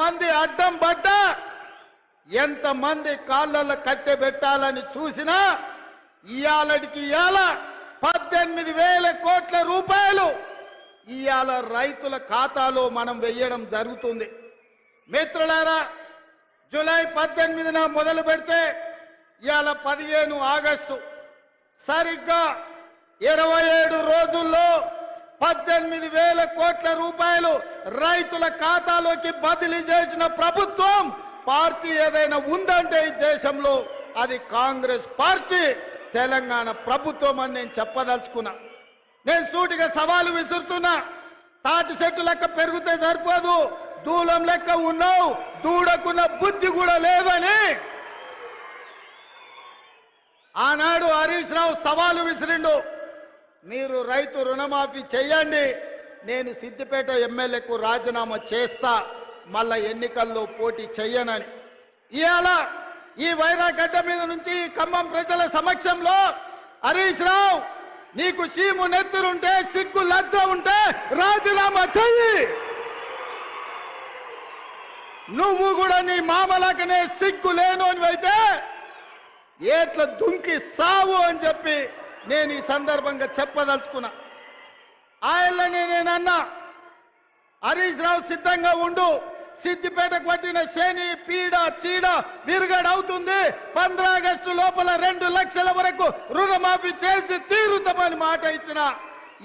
ఎంతమంది అడ్డం పడ్డా ఎంతమంది కాళ్ళల్లో కట్టె పెట్టాలని చూసినా ఇయాలడికి ఇయాల పద్దెనిమిది వేల కోట్ల రూపాయలు ఇయాల రైతుల ఖాతాలో మనం వెయ్యడం జరుగుతుంది. మిత్రులారా జూలై పద్దెనిమిదిన మొదలు పెడితే ఇవాళ పదిహేను ఆగస్టు సరిగ్గా ఇరవై ఏడు రోజుల్లో పద్దెనిమిది వేల కోట్ల రూపాయలు రైతుల ఖాతాలోకి బదిలీ చేసిన ప్రభుత్వం పార్టీ ఏదైనా ఉందంటే ఈ దేశంలో అది కాంగ్రెస్ పార్టీ తెలంగాణ ప్రభుత్వం అని నేను చెప్పదలుచుకున్నా. నేను సూటిగా సవాలు విసురుతున్నా. తాటి చెట్టు లెక్క పెరిగితే సరిపోదు. దూలం లెక్క ఉన్నావు. దూడకున్న బుద్ధి కూడా లేదని. ఆనాడు హరీష్ రావు సవాలు విసిరిండు. మీరు రైతు రుణమాఫీ చేయండి నేను సిద్దిపేట ఎమ్మెల్యేకు రాజీనామా చేస్తా. మళ్ళా ఎన్నికల్లో పోటీ చెయ్యనని. ఇవాళ ఈ వైరాగడ్డ మీద నుంచి ఖమ్మం ప్రజల సమక్షంలో హరీష్ రావు నీకు సీము నెత్తురుంటే సిగ్గు లజ్జ ఉంటే రాజీనామా చెయ్యి. నువ్వు కూడా నీ మామలకనే సిగ్గు లేను అని అయితే ఏట్ల దుంకి సావు అని చెప్పి నేను ఈ సందర్భంగా చెప్పదలుచుకున్నా. ఆయనని నేను అన్నా హరీష్ రావు సిద్ధంగా ఉండు. సిద్దిపేటకు పట్టిన శని పీడ చీడ విరుగడవుతుంది. పంద్ర ఆగస్టు లోపల రెండు లక్షల వరకు రుణమాఫీ చేసి తీరుతామని మాట ఇచ్చిన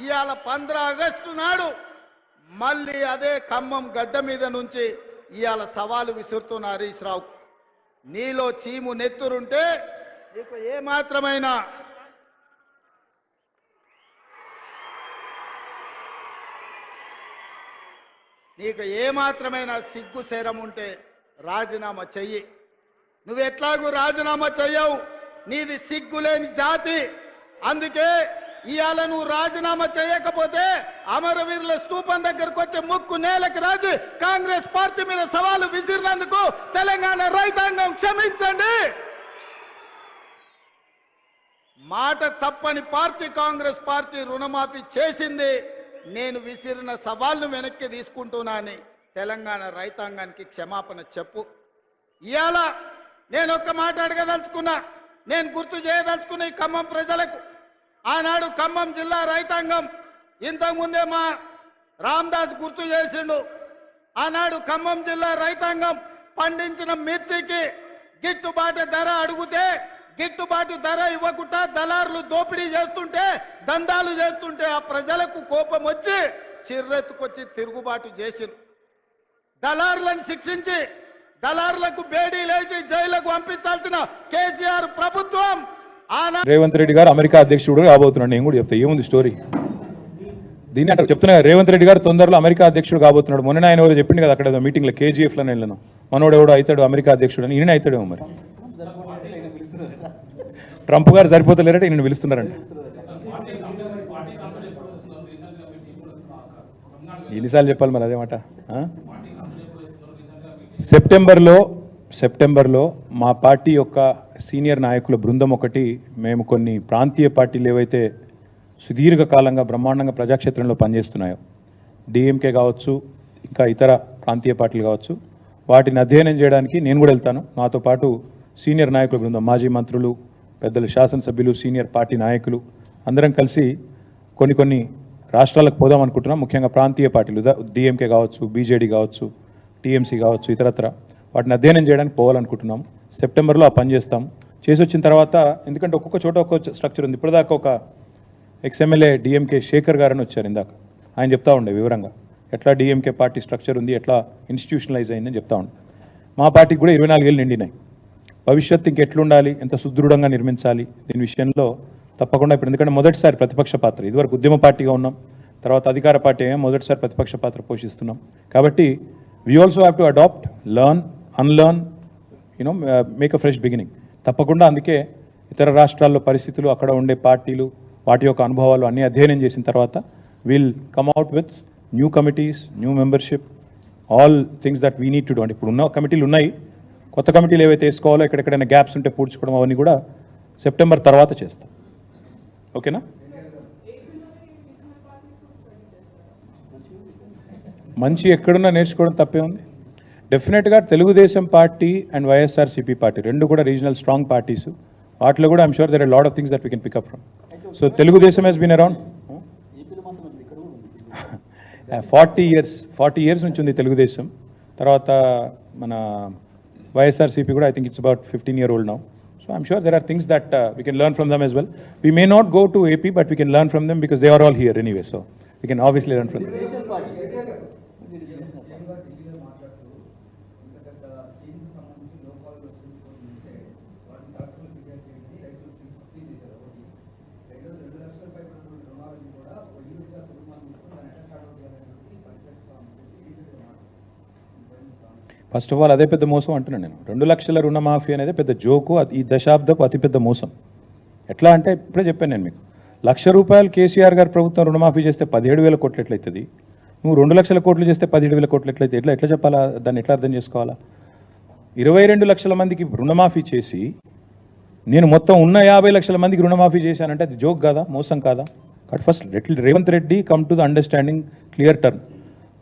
ఇవాళ పంద్ర ఆగస్టు నాడు మళ్ళీ అదే ఖమ్మం గడ్డ మీద నుంచి ఇవాళ సవాలు విసురుతున్న హరీష్ రావు నీలో చీము నెత్తురుంటే నీకు ఏమాత్రమైనా నీకు ఏ సిగ్గు శరం ఉంటే రాజీనామా చెయ్యి. నువ్వు ఎట్లాగూ రాజీనామా చెయ్యవు. నీది సిగ్గులేని జాతి. అందుకే ఇవాళ నువ్వు రాజీనామా చేయకపోతే అమరవీరుల స్తూపం దగ్గరకు వచ్చే ముక్కు నేలకు రాజు. కాంగ్రెస్ పార్టీ మీద సవాలు విసిరినందుకు తెలంగాణ రైతాంగం క్షమించండి. మాట తప్పని పార్టీ కాంగ్రెస్ పార్టీ రుణమాఫీ చేసింది. నేను విసిరిన సవాళ్ళను వెనక్కి తీసుకుంటున్నానని తెలంగాణ రైతాంగానికి క్షమాపణ చెప్పు. ఇవాళ నేను ఒక్క మాట అడగదలుచుకున్నా నేను గుర్తు చేయదలుచుకున్న ఈ ఖమ్మం ప్రజలకు. ఆనాడు ఖమ్మం జిల్లా రైతాంగం ఇంతకుముందే మా రామ్దాస్ గుర్తు చేసిండు. ఆనాడు ఖమ్మం జిల్లా రైతాంగం పండించిన మిర్చికి గిట్టుబాటు ధర అడిగితే గిట్టుబాటు ధర ఇవ్వకుండా దళారులు దోపిడీ చేస్తుంటే దందాలు చేస్తుంటే ఆ ప్రజలకు కోపం వచ్చి చిర్రెత్తుకొచ్చి తిరుగుబాటు చేసిరు దళారులను శిక్షించి దళారులకు బేడీ లేచి జైలుకు పంపించాల్సిన కేసీఆర్ ప్రభుత్వం రేవంత్ రెడ్డి గారు అమెరికా అధ్యక్షుడు కాబోతున్నాడు. నేను కూడా చెప్తా ఏముంది స్టోరీ దీన్ని అంటే చెప్తున్నా రేవంత్ రెడ్డి గారు తొందరలో అమెరికా అధ్యక్షుడు కాబోతున్నాడు. మొన్న ఆయన ఎవరు చెప్పింది కదా అక్కడ మీటింగ్లో కేజీఎఫ్లో వెళ్ళాను మనోడు ఎవడో అవుతాడు అమెరికా అధ్యక్షుడు అని ఈయన అవుతాడేమో మరి. ట్రంప్ గారు సరిపోతలేరంటే నేను పిలుస్తున్నారంట ఎన్నిసార్లు చెప్పాలి మరి అదే మాట? సెప్టెంబర్లో సెప్టెంబర్లో మా పార్టీ యొక్క సీనియర్ నాయకుల బృందం ఒకటి మేము కొన్ని ప్రాంతీయ పార్టీలు ఏవైతే సుదీర్ఘకాలంగా బ్రహ్మాండంగా ప్రజాక్షేత్రంలో పనిచేస్తున్నాయో డిఎంకే కావచ్చు ఇంకా ఇతర ప్రాంతీయ పార్టీలు కావచ్చు వాటిని అధ్యయనం చేయడానికి నేను కూడా వెళ్తాను. నాతో పాటు సీనియర్ నాయకుల బృందం మాజీ మంత్రులు పెద్దలు శాసనసభ్యులు సీనియర్ పార్టీ నాయకులు అందరం కలిసి కొన్ని కొన్ని రాష్ట్రాలకు పోదాం అనుకుంటున్నాం. ముఖ్యంగా ప్రాంతీయ పార్టీలు డిఎంకే కావచ్చు బీజేడీ కావచ్చు టీఎంసీ కావచ్చు ఇతరత్ర. వాటిని అధ్యయనం చేయడానికి పోవాలనుకుంటున్నాం. సెప్టెంబర్లో ఆ పని చేస్తాం. చేసి వచ్చిన తర్వాత ఎందుకంటే ఒక్కొక్క చోట ఒక్కొక్క స్ట్రక్చర్ ఉంది. ఇప్పటిదాకా ఒక ఎక్స్ఎమ్మెల్యే డిఎంకే శేఖర్ గారని వచ్చారు ఇందాక. ఆయన చెప్తా ఉండే వివరంగా. ఎట్లా డిఎంకే పార్టీ స్ట్రక్చర్ ఉంది ఎట్లా ఇన్స్టిట్యూషనలైజ్ అయిందని చెప్తా ఉండే. మా పార్టీకి కూడా ఇరవై నాలుగేళ్ళు నిండినాయి. భవిష్యత్తు ఇంకెట్లుండాలి? ఎంత సుదృఢంగా నిర్మించాలి? దీని విషయంలో తప్పకుండా ఇప్పుడు ఎందుకంటే మొదటిసారి ప్రతిపక్ష పాత్ర. ఇదివరకు ఉద్యమ పార్టీగా ఉన్నాం. తర్వాత అధికార పార్టీ ఏమో మొదటిసారి ప్రతిపక్ష పాత్ర పోషిస్తున్నాం. కాబట్టి we also have to adapt learn unlearn you know make a fresh beginning తప్పకుండా అందుకే ఇతర రాష్ట్రాల్లో పరిస్థితులు అక్కడ ఉండే పార్టీలు వాటి యొక్క అనుభవాలు అన్నీ అధ్యయనం చేసిన తర్వాత will come out with new committees new membership all things that we need to do అంటే ఇప్పుడు ఉన్న కమిటీలు ఉన్నాయి. కొత్త కమిటీలు ఏవైతే వేసుకోవాలో ఎక్కడెక్కడైనా గ్యాప్స్ ఉంటే పూడ్చుకోవడం అవన్నీ కూడా సెప్టెంబర్ తర్వాత చేస్తాం. ఓకేనా? మంచి ఎక్కడున్నా నేర్చుకోవడం తప్పే ఉంది. డెఫినెట్గా Telugu Desam party and YSRCP party రెండు కూడా రీజనల్ స్ట్రాంగ్ పార్టీస్ వాటిలో కూడా I'm sure there are lot of things that we can pick up from so Telugu Desam has been around forty years forty years నుంచి ఉంది తెలుగుదేశం. తర్వాత మన YSRCP I think it's about 15 year old now. So I'm sure there are things that uh, we can learn from them as well. We may not go to AP, but we can learn from them because they are all here anyway. So we can obviously learn from them. First of all అదే పెద్ద మోసం అంటున్నాను నేను. రెండు లక్షల రుణమాఫీ అనేది పెద్ద జోకు. ఈ దశాబ్దపు అతిపెద్ద మోసం. ఎట్లా అంటే ఇప్పుడే చెప్పాను నేను మీకు. లక్ష రూపాయలు కేసీఆర్ గారు ప్రభుత్వం రుణమాఫీ చేస్తే పదిహేడు వేల కోట్లు ఎట్లయితుంది? నువ్వు రెండు లక్షల కోట్లు చేస్తే పదిహేడు వేల కోట్లు ఎట్లయితే ఎట్లా ఎట్లా చెప్పాలా? దాన్ని ఎట్లా అర్థం చేసుకోవాలా? ఇరవై రెండు లక్షల మందికి రుణమాఫీ చేసి నేను మొత్తం ఉన్న యాభై లక్షల మందికి రుణమాఫీ చేశానంటే అది జోక్ కాదా? మోసం కాదా? But first Revanth Reddy come to the understanding clear term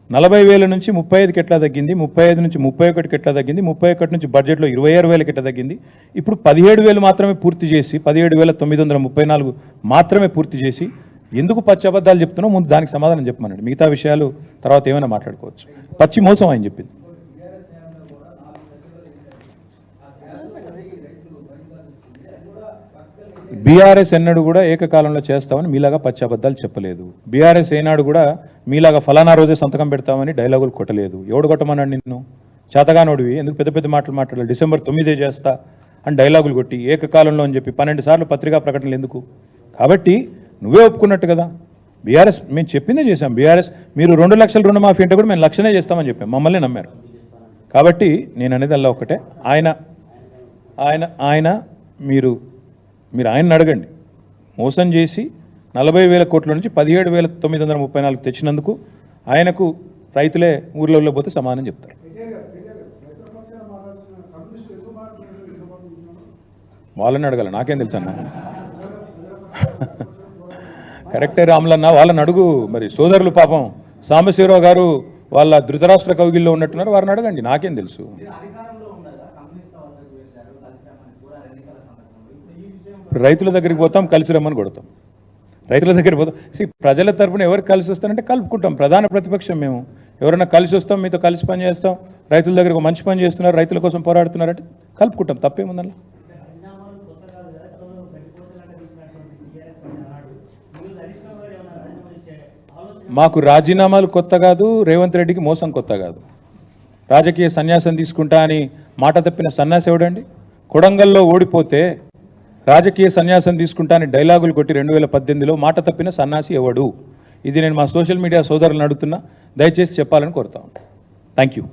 నలభై వేల నుంచి ముప్పై ఐదుకి ఎట్లా తగ్గింది ముప్పై ఐదు నుంచి ముప్పై ఒకటికి ఎట్లా తగ్గింది ముప్పై ఒకటి నుంచి బడ్జెట్లో ఇరవై ఆరు వేలకి ఎట్లా తగ్గింది. ఇప్పుడు పదిహేడు వేలు మాత్రమే పూర్తి చేసి పదిహేడు వేల తొమ్మిది వందల ముప్పై నాలుగు మాత్రమే పూర్తి చేసి ఎందుకు పచ్చి అబద్ధాలు చెప్తున్నావు? ముందు దానికి సమాధానం చెప్పమనండి. మిగతా విషయాలు తర్వాత ఏమైనా మాట్లాడుకోవచ్చు. పచ్చి మోసం ఆయన చెప్పింది. బీఆర్ఎస్ ఎన్నడూ కూడా ఏకకాలంలో చేస్తామని మీలాగా పచ్చి అబద్ధాలు చెప్పలేదు. బీఆర్ఎస్ ఏనాడు కూడా మీలాగా ఫలానా రోజే సంతకం పెడతామని డైలాగులు కొట్టలేదు. ఎవడు కొట్టమన్నాడు నిన్ను? చేతగానోడివి. ఎందుకు పెద్ద పెద్ద మాటలు మాట్లాడాలి డిసెంబర్ తొమ్మిదే చేస్తా అని డైలాగులు కొట్టి ఏకకాలంలో అని చెప్పి పన్నెండు సార్లు పత్రికా ప్రకటనలు ఎందుకు? కాబట్టి నువ్వే ఒప్పుకున్నట్టు కదా. బీఆర్ఎస్ మేము చెప్పిందే చేశాం. బీఆర్ఎస్ మీరు రెండు లక్షల రుణమాఫీ అంటే కూడా మేము లక్షనే చేస్తామని చెప్పాం. మమ్మల్ని నమ్మారు. కాబట్టి నేను అనేది అలా ఒకటే ఆయన ఆయన ఆయన మీరు మీరు ఆయన్ని అడగండి. మోసం చేసి నలభై వేల కోట్ల నుంచి పదిహేడు వేల తొమ్మిది వందల ముప్పై నాలుగు తెచ్చినందుకు ఆయనకు రైతులే ఊర్లలో పోతే సమానం చెప్తారు. వాళ్ళని అడగాలి నాకేం తెలుసు అన్న? కరెక్టే రాములన్న వాళ్ళని అడుగు. మరి సోదరులు పాపం సాంబశివరావు గారు వాళ్ళ ధృతరాష్ట్ర కౌగిల్లో ఉన్నట్టున్నారు వారిని అడగండి నాకేం తెలుసు? రైతుల దగ్గరికి పోతాం కలిసి రమ్మని కొడతాం. రైతుల దగ్గర పోతాం. సి ప్రజల తరపున ఎవరు కలిసి వస్తారంటే కలుపుకుంటాం. ప్రధాన ప్రతిపక్షం మేము. ఎవరైనా కలిసి వస్తాం మీతో కలిసి పని చేస్తాం. రైతుల దగ్గర మంచి పని చేస్తున్నారు రైతుల కోసం పోరాడుతున్నారంటే కలుపుకుంటాం. తప్పేముందన్న మాకు రాజీనామాలు కొత్త కాదు రేవంత్ రెడ్డికి మోసం కొత్త కాదు. రాజకీయ సన్యాసం తీసుకుంటా అని మాట తప్పిన సన్యాసి ఎవడండి? కొడంగల్లో ఓడిపోతే రాజకీయ సన్యాసం తీసుకుంటానని డైలాగులు కొట్టి రెండు వేల పద్దెనిమిదిలో మాట తప్పిన సన్యాసి ఎవడు? ఇది నేను మా సోషల్ మీడియా సోదరులను అడుగుతున్నా. దయచేసి చెప్పాలని కోరుతాను థ్యాంక్ యూ